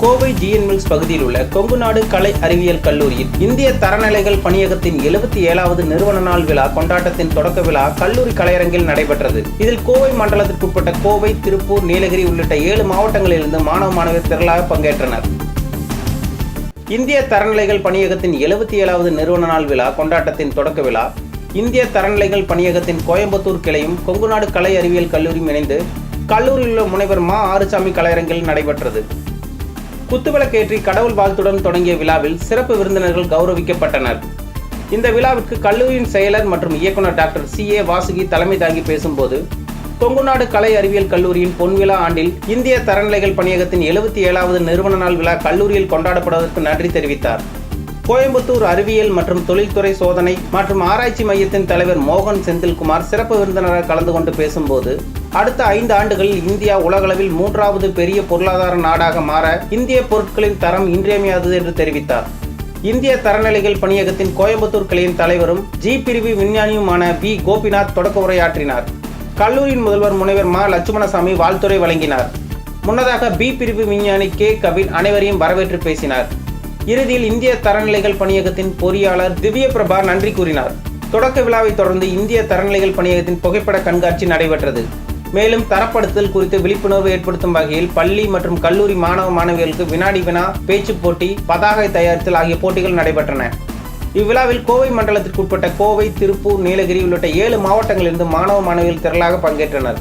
Kovai GN mills பகுதியில் உள்ள கொங்குநாடு கலை அறிவியல் கல்லூரியில் இந்திய தரநிலைகள் பணியகத்தின் எழுபத்தி ஏழாவது நிறுவன நாள் விழா கொண்டாட்டத்தின் தொடக்க விழா கல்லூரி கலையரங்கில் நடைபெற்றது. இதில் கோவை மண்டலத்திற்குட்பட்ட கோவை திருப்பூர் நீலகிரி உள்ளிட்ட ஏழு மாவட்டங்களிலிருந்து மாணவ மாணவியர் திரளாக பங்கேற்றனர். இந்திய தரநிலைகள் பணியகத்தின் எழுபத்தி ஏழாவது நிறுவன நாள் விழா கொண்டாட்டத்தின் தொடக்க விழா. இந்திய தரநிலைகள் பணியகத்தின் கோயம்புத்தூர் கிளையும் கொங்குநாடு கலை அறிவியல் கல்லூரியும் இணைந்து கல்லூரியில் உள்ள முனைவர் மா. ஆறுசாமி கலையரங்கில் நடைபெற்றது. குத்துவிளக்கேற்றி கடவுள் வாழ்த்துடன் தொடங்கிய விழாவில் சிறப்பு விருந்தினர்கள் கௌரவிக்கப்பட்டனர். இந்த விழாவிற்கு கல்லூரியின் செயலர் மற்றும் இயக்குனர் டாக்டர் சி. ஏ. வாசுகி தலைமை தாங்கி பேசும்போது கொங்குநாடு கலை அறிவியல் கல்லூரியின் பொன்விழா ஆண்டில் இந்திய தரநிலைகள் பணியகத்தின் எழுபத்தி ஏழாவது நிறுவன நாள் விழா கல்லூரியில் கொண்டாடப்படுவதற்கு நன்றி தெரிவித்தார். கோயம்புத்தூர் அறிவியல் மற்றும் தொழில்துறை சோதனை மற்றும் ஆராய்ச்சி மையத்தின் தலைவர் மோகன் செந்தில்குமார் சிறப்பு விருந்தினராக கலந்து கொண்டு பேசும்போது அடுத்த ஐந்து ஆண்டுகளில் இந்தியா உலகளவில் மூன்றாவது பெரிய பொருளாதார நாடாக மாற இந்திய பொருட்களின் தரம் இன்றியமையாதது என்று தெரிவித்தார். இந்திய தரநிலைகள் பணியகத்தின் கோயம்புத்தூர் கிளையின் தலைவரும் ஜி பிரிவு விஞ்ஞானியுமான பி கோபிநாத் தொடக்க உரையாற்றினார். கல்லூரியின் முதல்வர் முனைவர் மா லட்சுமணசாமி வாழ்த்துறை வழங்கினார். முன்னதாக பி பிரிவு விஞ்ஞானி கே கபில் அனைவரையும் வரவேற்று பேசினார். இறுதியில் இந்திய தரநிலைகள் பணியகத்தின் பொறியாளர் திவ்ய பிரபா நன்றி கூறினார். தொடக்க விழாவை தொடர்ந்து இந்திய தரநிலைகள் பணியகத்தின் புகைப்பட கண்காட்சி நடைபெற்றது. மேலும் தரப்படுத்தல் குறித்து விழிப்புணர்வு ஏற்படுத்தும் வகையில் பள்ளி மற்றும் கல்லூரி மாணவ மாணவிகளுக்கு வினாடி வினா பேச்சுப் போட்டி பதாகை தயாரித்தல் ஆகிய போட்டிகள் நடைபெற்றன. இவ்விழாவில் கோவை மண்டலத்திற்குட்பட்ட கோவை திருப்பூர் நீலகிரி உள்ளிட்ட ஏழு மாவட்டங்களிலிருந்து மாணவ மாணவிகள் திரளாக பங்கேற்றனர்.